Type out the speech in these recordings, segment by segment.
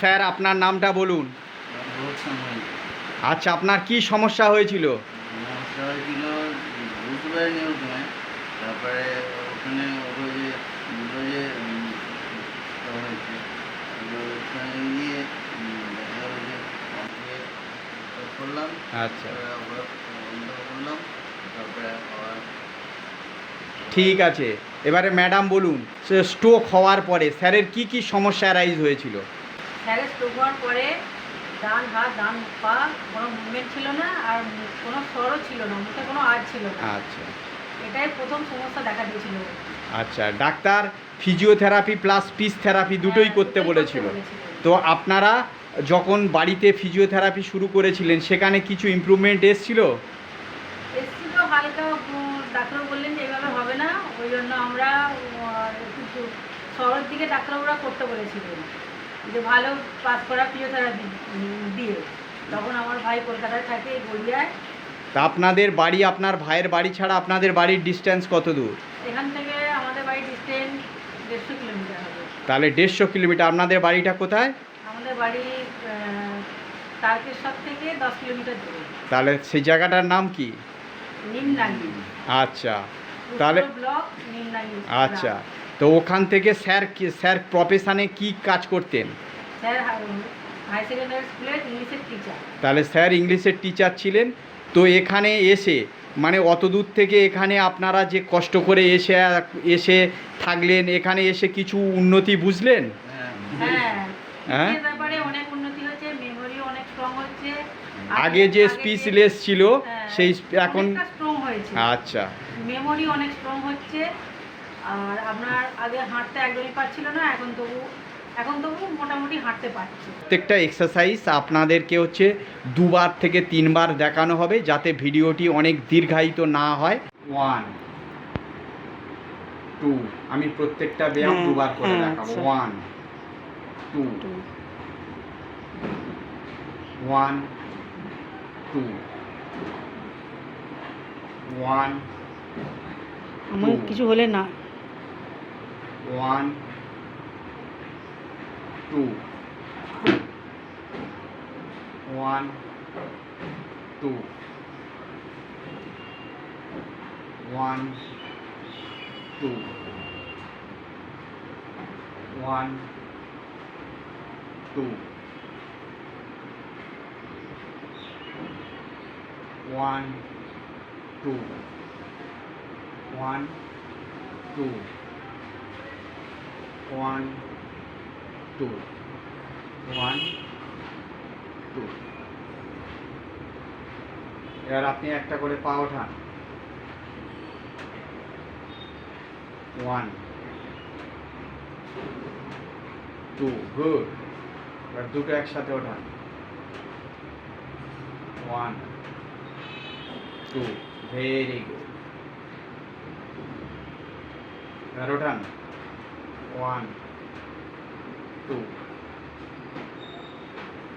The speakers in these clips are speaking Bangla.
স্যার আপনার নামটা বলুন। আচ্ছা আপনার কি সমস্যা হয়েছিল? আচ্ছা। ঠিক আছে। এবারে ম্যাডাম বলুন স্ট্রোক হওয়ার পরে স্যারের কি কি সমস্যা রাইজ হয়েছিল? স্ট্রোক হওয়ার পরে ডান হাত ডান পা কোনো মুভমেন্ট ছিল না আর কোনো স্বরও ছিল না মুখে কোনো আজ ছিল না। আচ্ছা। এটাই প্রথম সমস্যা দেখা দিয়েছিল। আচ্ছা doctor physiotherapy plus piece therapy দুটোই করতে বলেছিল। তো আপনারা যখন বাড়িতে ফিজিওথেরাপি শুরু করেছিলেন সেখানে কিছু ইমপ্রুভমেন্ট এসছিল? এসেছিল হালকা ডাক্তার বললেন যে এইভাবে হবে না ওই জন্য আমরা একটু শহরের দিকে ডাক্তারবাবুরা করতে বলেছিলেন যে ভালো পাস করা ফিজিওথেরাপি দিয়ে। তখন আমার ভাই কলকাতায় থাকে গড়িয়ায়। তা আপনাদের বাড়ি আপনার ভাইয়ের বাড়ি ছাড়া আপনাদের বাড়ির ডিস্টেন্স কত দূর? এখান থেকে আমাদের বাড়ি ডিস্টেন্স দেড়শো কিলোমিটার হবে। তাহলে দেড়শো কিলোমিটার আপনাদের বাড়িটা কোথায়? আমাদের বাড়ি তারকেশ্বর থেকে দশ কিলোমিটার দূরে। তাহলে সেই জায়গাটার নাম কি? নিমনাঙ্গি আচ্ছা। তাহলে ব্লক নিমনাঙ্গি আচ্ছা। তো ওখান থেকে স্যার কি স্যার প্রফেশনে কি কাজ করতেন? তাহলে স্যার ইংলিশের টিচার ছিলেন। তো এখানে এসে মানে অত দূর থেকে এখানে আপনারা যে কষ্ট করে এসে এসে থাকলেন এখানে এসে কিছু উন্নতি বুঝলেন? হ্যাঁ হ্যাঁ? হ্যাঁ? আগে যে স্পিচলেস ছিল হ্যাঁ, সেই এখন আচ্ছা। মেমোরি অনেক স্ট্রং হচ্ছে। আর আপনার আগে হাঁটতে একদমই পারছিল না এখন তবু এখন তবু মোটামুটি হাঁটতে পারছে। প্রত্যেকটা এক্সারসাইজ আপনাদেরকে হচ্ছে দুবার থেকে তিনবার দেখানো হবে যাতে ভিডিওটি অনেক দীর্ঘায়িত না হয়। ওয়ান টু আমি প্রত্যেকটা ব্যায়াম দুবার করে দেখাবো। One two one two one আমার কিছু হলে না। One two one two one two one two one two one two one two one two এবার আপনি একটা করে পা ওঠান। ওয়ান টু গুড এবার দুটো একসাথে ওঠান। ওয়ান টু ভেরি গুড এবার ওঠান। ওয়ান টু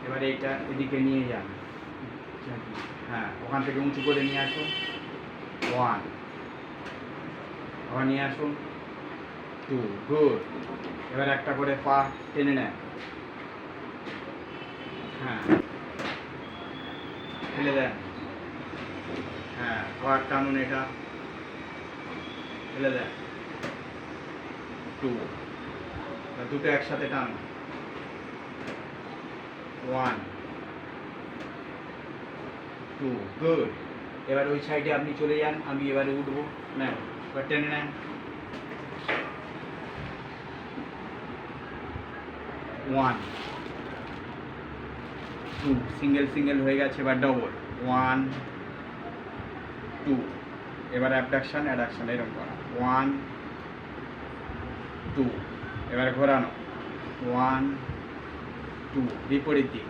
এবার এইটা এদিকে নিয়ে যান। হ্যাঁ ওখান থেকে উঁচু করে নিয়ে আসুন। ওয়ান আবার নিয়ে আসুন। টু গুড এবার একটা করে পা টেনে নেন। হ্যাঁ। ফেলে দেন। হ্যাঁ আবার টানুন এটা। ফেলে দেন। টু দুটো একসাথে টান। ওয়ান টু গুড এবার ওই সাইডে আপনি চলে যান, আমি এবারে উঠবো। নেন এবার টেনে নেন। ওয়ান টু সিঙ্গেল সিঙ্গেল হয়ে গেছে, এবার ডবল ওয়ান টু এবার অ্যাবডাকশন অ্যাডাকশন এরকম করা। ওয়ান টু এবারে ঘোরানো। ওয়ান টু বিপরীত দিক।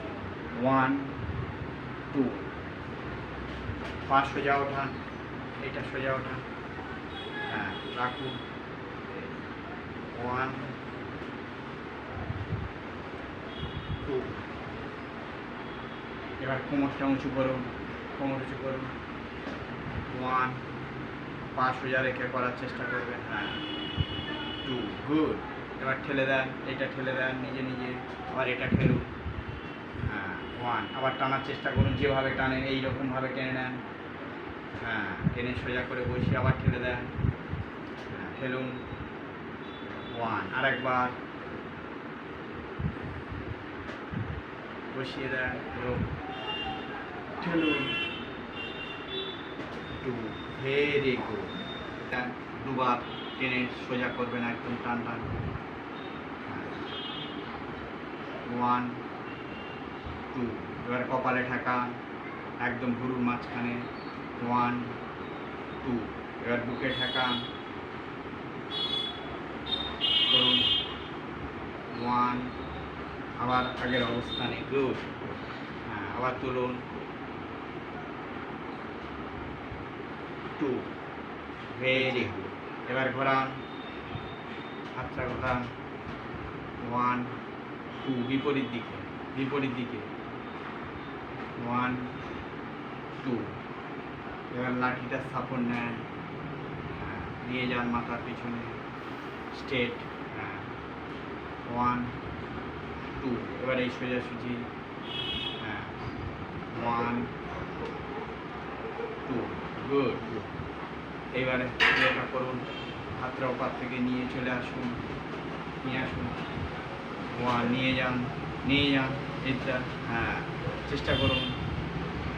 ওয়ান টু পা সোজা ওঠান এটা সোজা ওঠান হ্যাঁ রাখুন ওয়ান টু এবার কোমরটা উঁচু করুন কোমর উঁচু করুন ওয়ান পা সোজা রেখে করার চেষ্টা করবেন হ্যাঁ টু গুড এবার ঠেলে দেন, এটা ঠেলে দেন, নিজে নিজে, আবার এটা ঠেলুন। হ্যাঁ ওয়ান আবার টানার চেষ্টা করুন, যেভাবে টানেন, এইরকমভাবে টেনে নেন। হ্যাঁ টেনে সোজা করে বসিয়ে আবার ঠেলে দেন। হ্যাঁ ঠেলুন। ওয়ান আরেকবার। বসিয়ে দেন ঠেলুন। টু ভেরি গুড দুবার টেনে সোজা করবেন, একদম টান টান ওয়ান টু এবার কপালে ঠেকা, একদম ভুরুর মাঝখানে। ওয়ান টু এবার বুকে ঠেকান করুন। ওয়ান আবার আগের অবস্থানে। গুড হ্যাঁ আবার তুলুন। টু ভেরি গুড এবার ঘোরান। হাতটা ঘোরান। ওয়ান টু বিপরীত দিকে বিপরীত দিকে। ওয়ান টু এবার লাঠিটা সাপোর্ট নেন। হ্যাঁ, নিয়ে যান মাথার পিছনে। স্ট্রেট হ্যাঁ। ওয়ান টু এবার এই সোজাসুজি। হ্যাঁ। ওয়ান টু গুড এইবারে এটা করুন। হাতটা ওপার থেকে নিয়ে চলে আসুন। নিয়ে আসুন। ওয়ান নিয়ে যান নিয়ে যান এটা হ্যাঁ চেষ্টা করুন।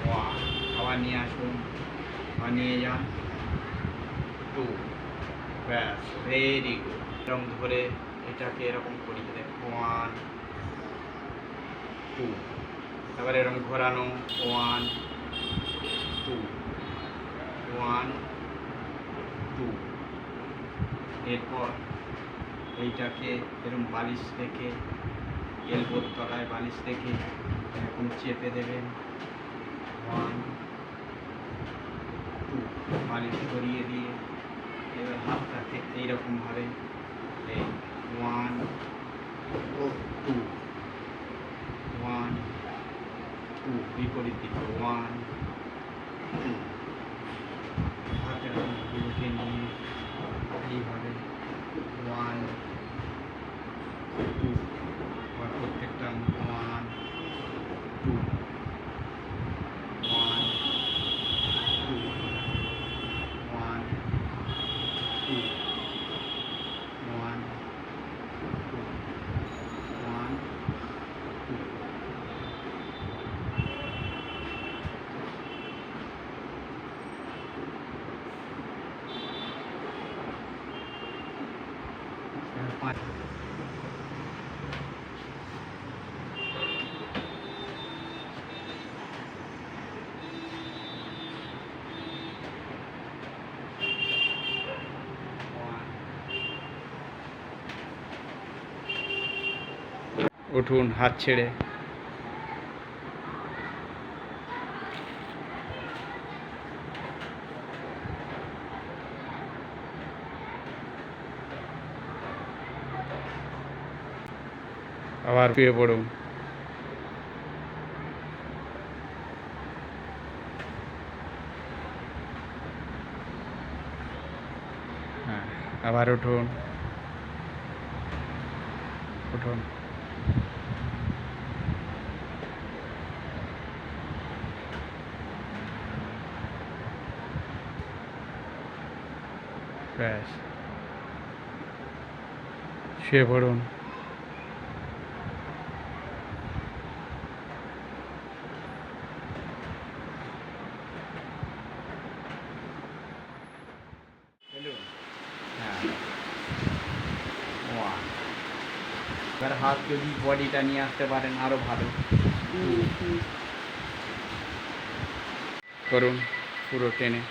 ওয়ান আবার নিয়ে আসুন আবার নিয়ে যান। টু, ব্যাস, ভেরি গুড। এরকম ধরে এটাকে এরকম করি ওয়ান, টু। তারপরে এরকম ঘোরানো। One, two. One, two. এরপর এইটাকে এরকম বালিশ রেখে এলবোর তলায় বালিশ রেখে এরকম চেপে দেবেন। ওয়ান টু বালিশ সরিয়ে দিয়ে এবার হাতটাকে এইরকমভাবে এই ওয়ান ও টু ওয়ান টু বিপরীত দিকে ওয়ান টু হাতের নিয়ে এইভাবে ওয়ান টু আবার প্রত্যেকটা one two one two one two one two one two এবার পাঁচ উঠুন হাত ছেড়ে। আবার শুয়ে পড়ুন। হ্যাঁ আবার উঠুন ব্যাস শুয়ে পড়ুন। হ্যাঁ। এবার হাত যদি বডিটা নিয়ে আসতে পারেন আরও ভালো। করুন পুরো টেনে।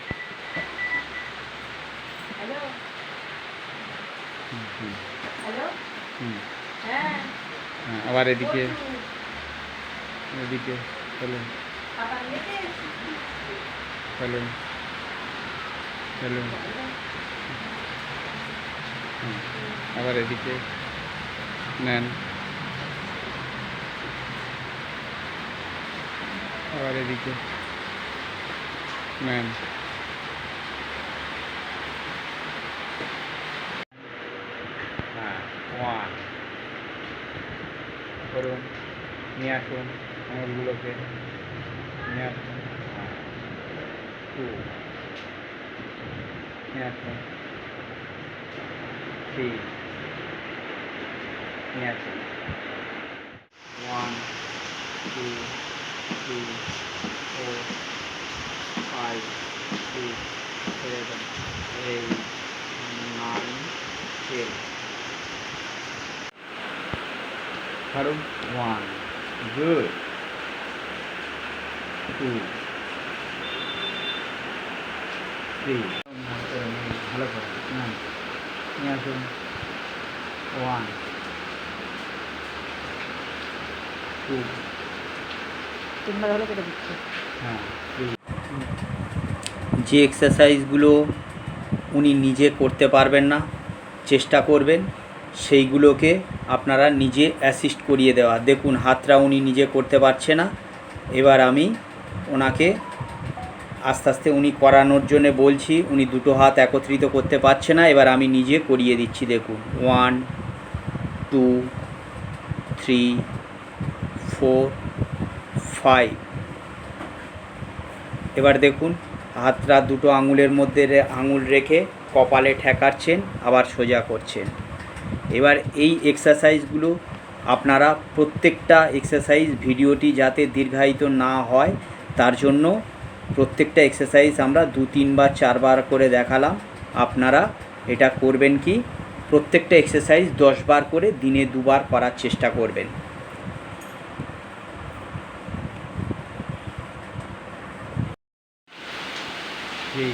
হ্যালো হুম, হুম, হ্যালো হুম। হ্যাঁ হ্যাঁ, আবার এদিকে বলছি, এদিকে চলুন পাতা নিয়েছে? চলুন চলুন হুম, আবার এদিকে নেন আবার এদিকে নেন হ্যাঁ ওয়ান করুন, নিয়ে আসুন আঙুলগুলোকে, নিয়ে আসুন। টু নিয়ে আসুন। থ্রি নিয়ে আসুন। One two three four five six seven eight nine ten কারণ ওয়ান গুড টু থ্রি ভালো করে না নিয়ে আসুন ওয়ান টু তিনবার হলে কেটে দিচ্ছে হ্যাঁ যে এক্সারসাইজগুলো উনি নিজে করতে পারবেন না, চেষ্টা করবেন, সেইগুলোকে আপনারা নিজে অ্যাসিস্ট করিয়ে দেওয়া। দেখুন হাতটা উনি নিজে করতে পারছে না। এবার আমি ওনাকে আস্তে আস্তে উনি করানোর জন্য বলছি, উনি দুটো হাত একত্রিত করতে পারছে না। এবার আমি নিজে করিয়ে দিচ্ছি, দেখুন। One two three four five এবার দেখুন হাতটা দুটো আঙুলের মধ্যে আঙুল রেখে কপালে ঠেকাচ্ছেন, আবার সোজা করছেন। এবার এই এক্সারসাইজগুলো আপনারা প্রত্যেকটা এক্সারসাইজ ভিডিওটি যাতে দীর্ঘায়িত না হয়, তার জন্য প্রত্যেকটা এক্সারসাইজ আমরা দু তিনবার চারবার করে দেখালাম। আপনারা এটা করবেন কি? প্রত্যেকটা এক্সারসাইজ দশবার করে দিনে দুবার করার চেষ্টা করবেন three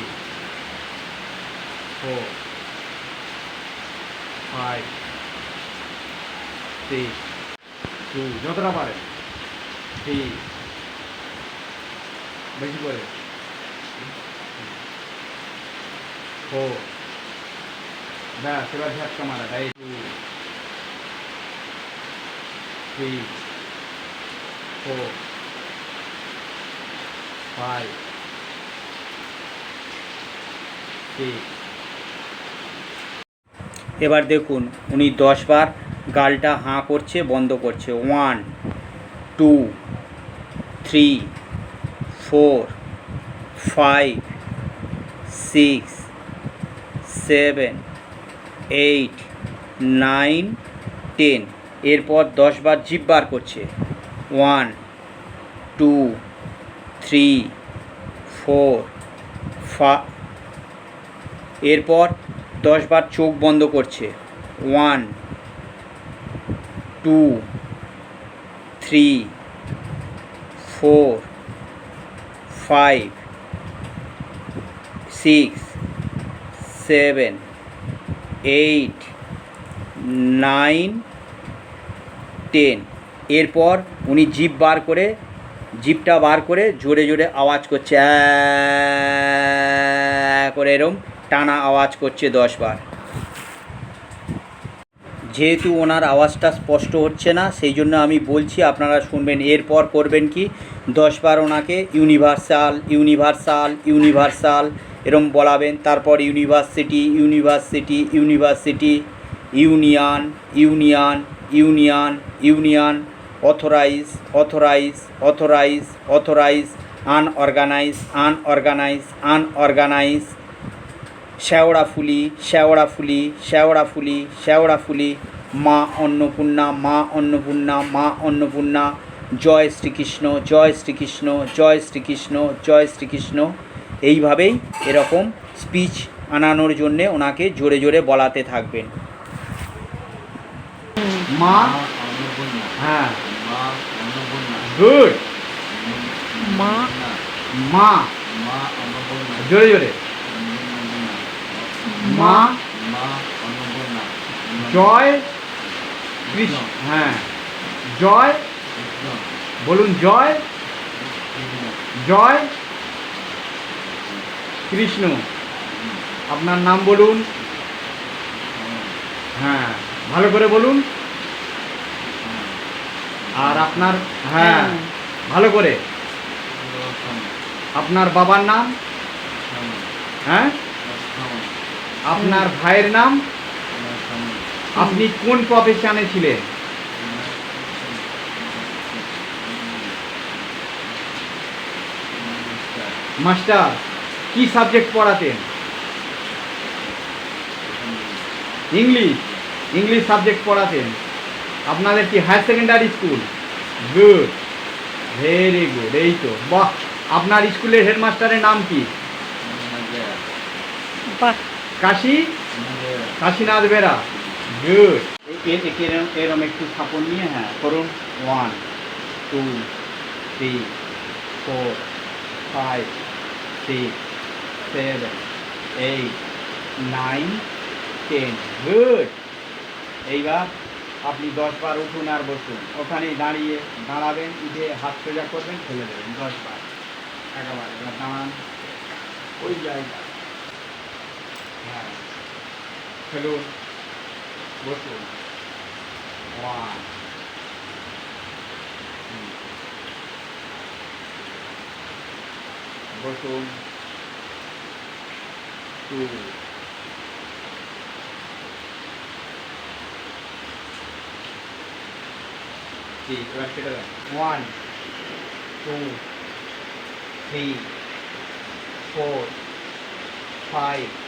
four five six two যতটা পারে থ্রি বেশি করে। ফোর ব্যাস, এবার ঝাটকা মারা, তাই টু থ্রি ফাইভ সিক্স এবার দেখুন, উনি দশবার গালটা হাঁ করছে, বন্ধ করছে। One two three four five six seven eight nine ten এরপর দশবার জিভ বার করছে। ওয়ান টু থ্রি ফোর ফা এরপর দশবার চোখ বন্ধ করছে। One two three four five six seven eight nine ten এরপর উনি জিপ বার করে, জিপটা বার করে জোরে জোরে আওয়াজ করছে করে এরম টানা আওয়াজ করছে দশবার যেহেতু ওনার আওয়াজটা স্পষ্ট হচ্ছে না, সেই জন্য আমি বলছি আপনারা শুনবেন, এরপর করবেন কি? দশবার ওনাকে ইউনিভার্সাল ইউনিভার্সাল ইউনিভার্সাল এরম বলাবেন, তারপর university university university union union union union authorise authorise authorise authorise unorganise unorganise unorganise শ্যাওড়া ফুলি শ্যাওড়া ফুলি শ্যাওড়া ফুলি শ্যাওড়া ফুলি মা অন্নপূর্ণা মা অন্নপূর্ণা মা অন্নপূর্ণা জয় শ্রীকৃষ্ণ জয় শ্রীকৃষ্ণ জয় শ্রীকৃষ্ণ জয় শ্রীকৃষ্ণ। এইভাবেই এরকম স্পিচ আনানোর জন্যে ওনাকে জোরে জোরে বলাতে থাকবেন। মা হ্যাঁ। মা গুড মা। মা। মা অন্নপূর্ণা। জোরে জোরে। মা, জয় কৃষ্ণ হ্যাঁ জয়, বলুন জয় জয় কৃষ্ণ, আপনার নাম বলুন হ্যাঁ ভালো করে বলুন, আর আপনার হ্যাঁ ভালো করে, আপনার বাবার নাম হ্যাঁ আপনার ভাইয়ের নাম? আপনি কোন প্রফেশনে ছিলেন? মাস্টার, কি সাবজেক্ট পড়াতেন? ইংলিশ ইংলিশ সাবজেক্ট পড়াতেন। আপনাদের কি higher secondary school good very good এই তো। বাহ, আপনার স্কুলের হেডমাস্টারের নাম কি? বাহ। কাশি? কাশীনাথ বেরা গুড এরম একটু স্থাপন নিয়ে হ্যাঁ করুন। One two three four five six seven eight nine ten good এইবার আপনি দশ বার উঠুন আর বসুন। ওখানে দাঁড়িয়ে দাঁড়াবেন, উঠে হাত সোজা করবেন, ফেলে দেবেন। দশ বার। একেবারে দাঁড়ান। ওই জায়গা হ্যাঁ ফেলুন বসুন ওয়ান বসুন টু থ্রি এবার কেটে দেন one two three four five six, seven, eight, nine, ten. One, two, three, Four. এরকম করে করিস five,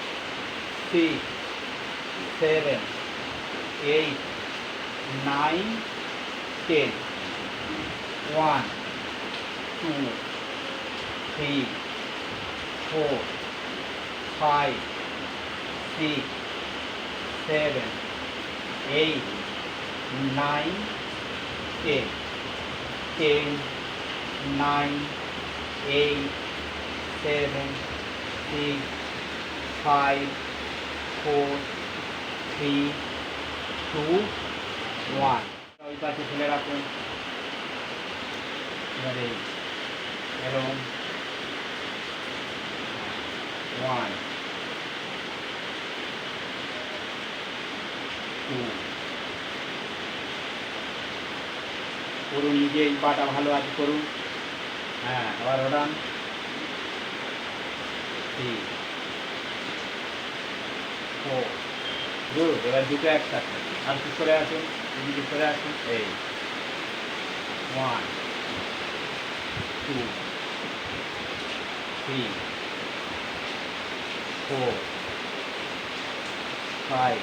six, seven, eight, nine, ten. Ten, nine, eight, seven, six, five, four, three, two, one. ওই পাশে ফেলে রাখুন। এবারে এরম ওয়ান টু করুন নিজে পাটা ভালো আছে করুন। হ্যাঁ আবার ওড়ান। থ্রি ফোর গুড এবার দুটো একসাথে। আর কি করে আসুন এদিকে করে আসুন এই। One two three four five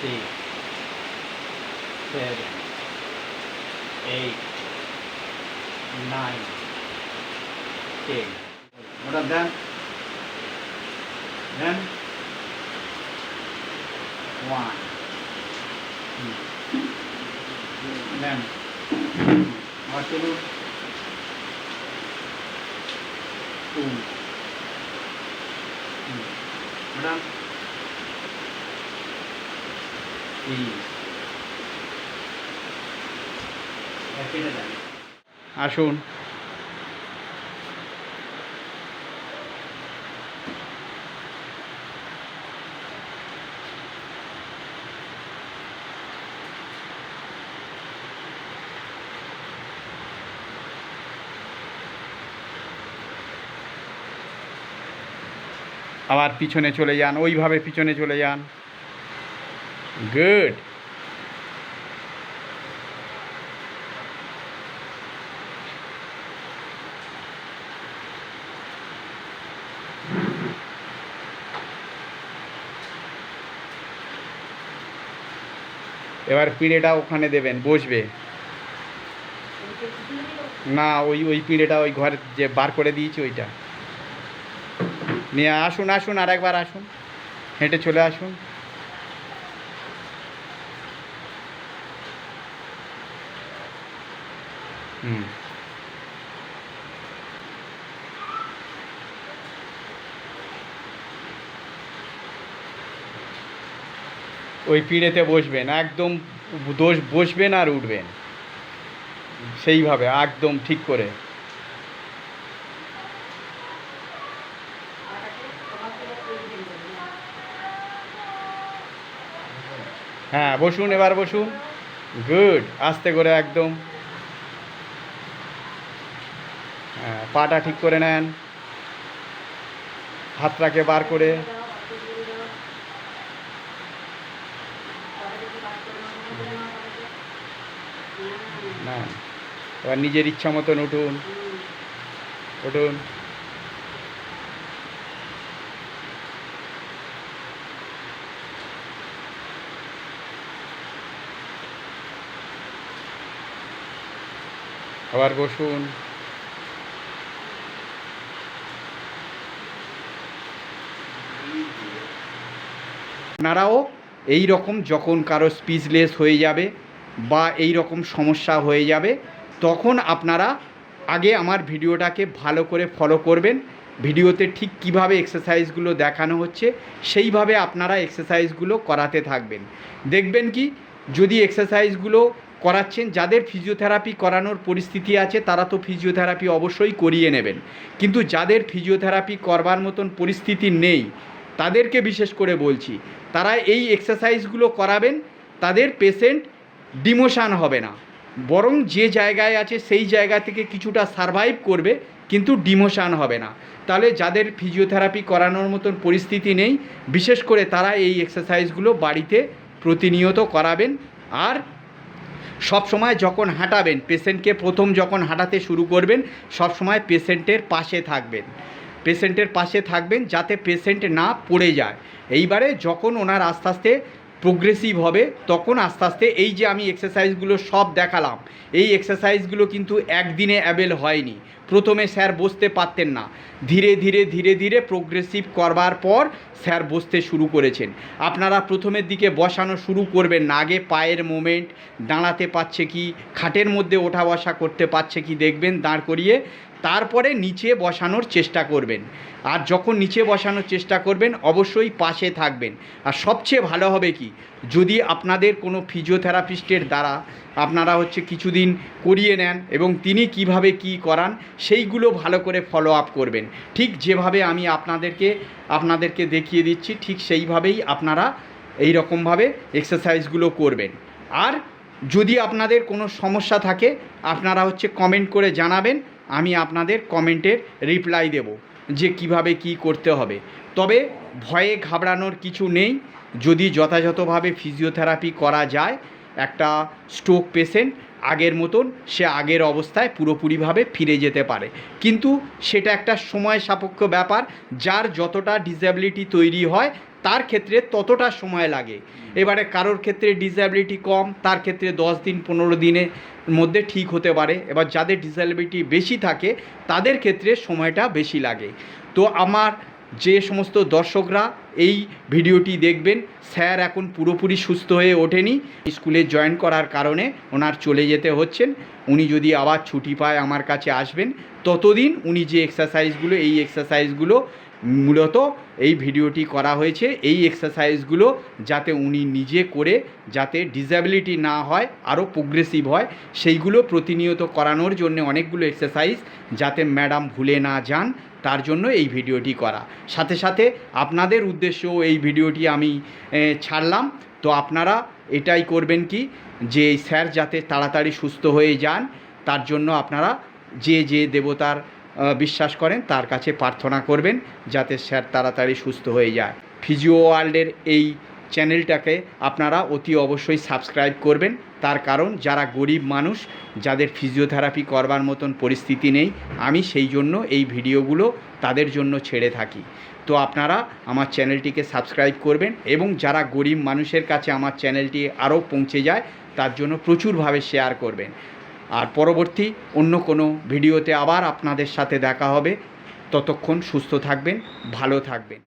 six seven eight nine ten ওটা দেন দেন one. Then, what to do? Two. Madam? Three. আসুন আবার পিছনে চলে যান, ওইভাবে পিছনে চলে যান। গুড এবার পিঁড়েটা ওখানে দেবেন, বসবে। না, ওই ওই পিঁড়েটা ওই ঘর যে বার করে দিয়েছি, ওইটা। নিয়ে আসুন আসুন আর একবার আসুন। হেঁটে চলে আসুন। হুম। ওই পিঁড়েতে বসবেন, একদম দোষ, বসবেন আর উঠবেন। সেইভাবে, একদম ঠিক করে। হ্যাঁ বসুন, এবার বসুন। গুড আস্তে করে একদম। হ্যাঁ পাটা ঠিক করে নেন। হাতটাকে বার করে। এবার নিজের ইচ্ছা মতন উঠুন। উঠুন। আবার বসুন। আপনারাও এই রকম যখন কারও স্পিচলেস হয়ে যাবে বা এই রকম সমস্যা হয়ে যাবে, তখন আপনারা আগে আমার ভিডিওটাকে ভালো করে ফলো করবেন। ভিডিওতে ঠিক কীভাবে এক্সারসাইজগুলো দেখানো হচ্ছে, সেইভাবে আপনারা এক্সারসাইজগুলো করাতে থাকবেন। দেখবেন কি, যদি এক্সারসাইজগুলো করাচ্ছেন, যাদের ফিজিওথেরাপি করানোর পরিস্থিতি আছে, তারা তো ফিজিওথেরাপি অবশ্যই করিয়ে নেবেন। কিন্তু যাদের ফিজিওথেরাপি করবার মতন পরিস্থিতি নেই, তাদেরকে বিশেষ করে বলছি, তারা এই এক্সারসাইজগুলো করাবেন, তাদের পেশেন্ট ডিমোশান হবে না। বরং যে জায়গায় আছে, সেই জায়গা থেকে কিছুটা সারভাইভ করবে, কিন্তু ডিমোশান হবে না। তাহলে যাদের ফিজিওথেরাপি করানোর মতন পরিস্থিতি নেই, বিশেষ করে তারা এই এক্সারসাইজগুলো বাড়িতে প্রতিনিয়ত করাবেন। আর সব সময় যখন হাঁটাবেন, পেশেন্টকে প্রথম যখন হাঁটাতে শুরু করবেন, সব সময় পেশেন্টের পাশে থাকবেন। পেশেন্টের পাশে থাকবেন যাতে পেশেন্ট না পড়ে যায়। এইবারে যখন ওনার আস্তে আস্তে প্রোগ্রেসিভ হবে, তখন আস্তে আস্তে এই যে আমি এক্সারসাইজগুলো সব দেখালাম, এই এক্সারসাইজগুলো কিন্তু একদিনে অ্যাবেল হয়নি। প্রথমে স্যার বসতে পারতেন না। ধীরে ধীরে ধীরে ধীরে প্রোগ্রেসিভ করবার পর স্যার বসতে শুরু করেছেন। আপনারা প্রথমের দিকে বসানো শুরু করবেন না। আগে পায়ের মোমেন্ট দাঁড়াতে পারছে কি, খাটের মধ্যে ওঠা বসা করতে পারছে কি, দেখবেন দাঁড় করিয়ে তারপরে নিচে বসানোর চেষ্টা করবেন। আর যখন নিচে বসানোর চেষ্টা করবেন, অবশ্যই পাশে থাকবেন। আর সবচেয়ে ভালো হবে কি? যদি আপনাদের কোনো ফিজিওথেরাপিস্টের দ্বারা আপনারা হচ্ছে কিছুদিন করিয়ে নেন এবং তিনি কীভাবে কি করান, সেইগুলো ভালো করে ফলো আপ করবেন। ঠিক যেভাবে আমি আপনাদেরকে আপনাদেরকে দেখিয়ে দিচ্ছি, ঠিক সেইভাবেই আপনারা এই রকমভাবে এক্সারসাইজগুলো করবেন। আর যদি আপনাদের কোনো সমস্যা থাকে, আপনারা হচ্ছে কমেন্ট করে জানাবেন। আমি আপনাদের কমেন্টের রিপ্লাই দেব যে কীভাবে কি করতে হবে। তবে ভয়ে ঘাবড়ানোর কিছু নেই। যদি যথাযথভাবে ফিজিওথেরাপি করা যায়, একটা স্ট্রোক পেশেন্ট আগের মতন সে আগের অবস্থায় পুরোপুরিভাবে ফিরে যেতে পারে। কিন্তু সেটা একটা সময় সাপেক্ষ ব্যাপার। যার যতটা ডিসএবিলিটি তৈরি হয়, তার ক্ষেত্রে ততটা সময় লাগে। এবারে কারোর ক্ষেত্রে ডিসএবিলিটি কম, তার ক্ষেত্রে দশ দিন, পনেরো দিনের মধ্যে ঠিক হতে পারে। এবার যাদের ডিসএবিলিটি বেশি থাকে, তাদের ক্ষেত্রে সময়টা বেশি লাগে। তো আমার যে সমস্ত দর্শকরা এই ভিডিওটি দেখবেন, স্যার এখন পুরোপুরি সুস্থ হয়ে ওঠেনি। স্কুলে জয়েন করার কারণে ওনার চলে যেতে হচ্ছেন। উনি যদি আবার ছুটি পায় আমার কাছে আসবেন, ততদিন উনি যে এক্সারসাইজগুলো এই এক্সারসাইজগুলো মূলত এই ভিডিওটি করা হয়েছে, এই এক্সারসাইজগুলো যাতে উনি নিজে করে যাতে ডিসএবিলিটি না হয়, আরও প্রোগ্রেসিভ হয়, সেইগুলো প্রতিনিয়ত করানোর জন্য অনেকগুলো এক্সারসাইজ যাতে ম্যাডাম ভুলে না যান, তার জন্য এই ভিডিওটি করা। সাথে সাথে আপনাদের উদ্দেশ্যেও এই ভিডিওটি আমি ছাড়লাম। তো আপনারা এটাই করবেন কি, যে স্যার যাতে তাড়াতাড়ি সুস্থ হয়ে যান, তার জন্য আপনারা যে যে দেবতার বিশ্বাস করেন, তার কাছে প্রার্থনা করবেন যাতে স্যার তাড়াতাড়ি সুস্থ হয়ে যায়। ফিজিও ওয়ার্ল্ডের এই চ্যানেলটাকে আপনারা অতি অবশ্যই সাবস্ক্রাইব করবেন। তার কারণ, যারা গরিব মানুষ, যাদের ফিজিওথেরাপি করবার মতন পরিস্থিতি নেই, আমি সেই জন্য এই ভিডিওগুলো তাদের জন্য ছেড়ে থাকি। তো আপনারা আমার চ্যানেলটিকে সাবস্ক্রাইব করবেন এবং যারা গরিব মানুষের কাছে আমার চ্যানেলটি আরও পৌঁছে যায়, তার জন্য প্রচুরভাবে শেয়ার করবেন। আর পরবর্তী অন্য কোনো ভিডিওতে আবার আপনাদের সাথে দেখা হবে। ততক্ষণ সুস্থ থাকবেন, ভালো থাকবেন।